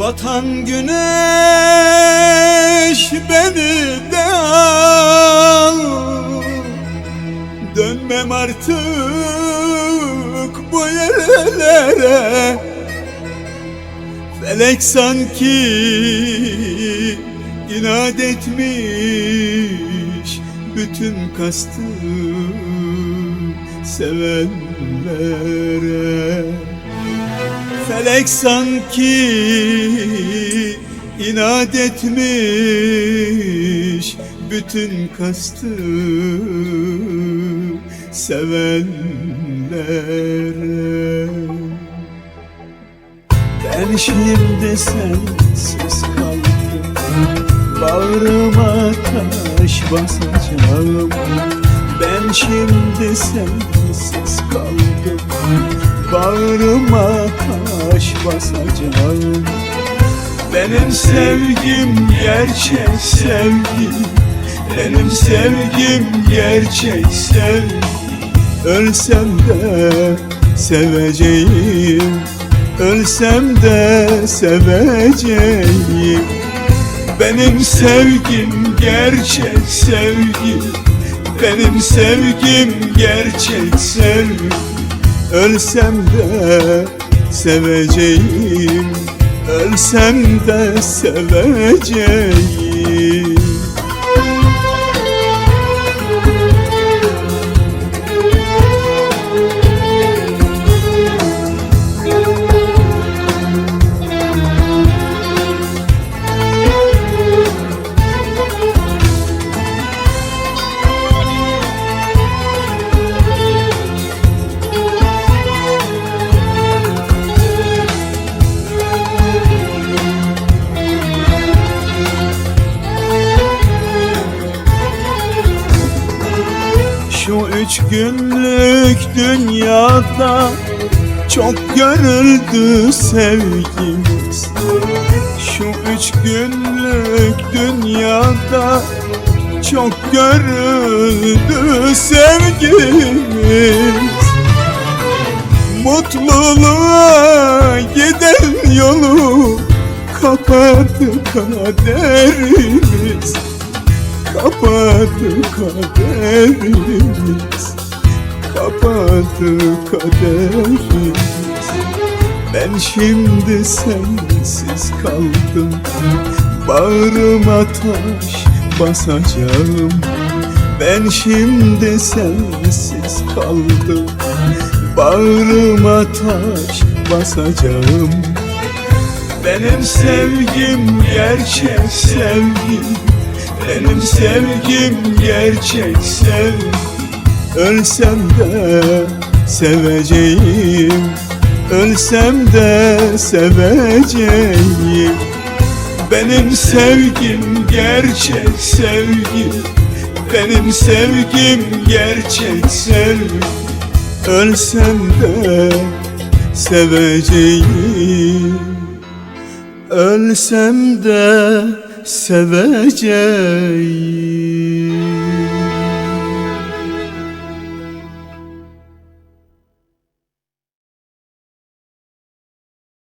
Batan güneş beni de al. Dönmem artık bu yerlere. Felek sanki inat etmiş Bütün kastı sevenlere Felek sanki inat etmiş. Bütün kastı sevenlere. Ben şimdi sensiz kaldım. Bağrıma taş basacağım. Ben şimdi sensiz kaldım Bağrıma taş basacağım Benim sevgim gerçek sevgi. Benim sevgim gerçek sevgi. Ölsem de seveceğim. Ölsem de seveceğim. Benim sevgim gerçek sevgi. Benim sevgim gerçek sevgi Ölsem de seveceğim Ölsem de seveceğim Şu üç günlük dünyada çok görüldü sevgimiz. Şu üç günlük dünyada çok görüldü sevgimiz. Mutluluğa giden yolu kapattı kaderimiz Kapattı kaderimiz. Kapattı kaderimiz. Ben şimdi sensiz kaldım. Bağrıma taş basacağım. Ben şimdi sensiz kaldım. Bağrıma taş basacağım. Benim sevgim gerçek sevgi benim sevgim gerçek sevgi Ölsem de seveceğim. Ölsem de seveceğim. Benim sevgim gerçek sevgi Benim sevgim gerçek sevgi Ölsem de seveceğim. Ölsem de seveceğim.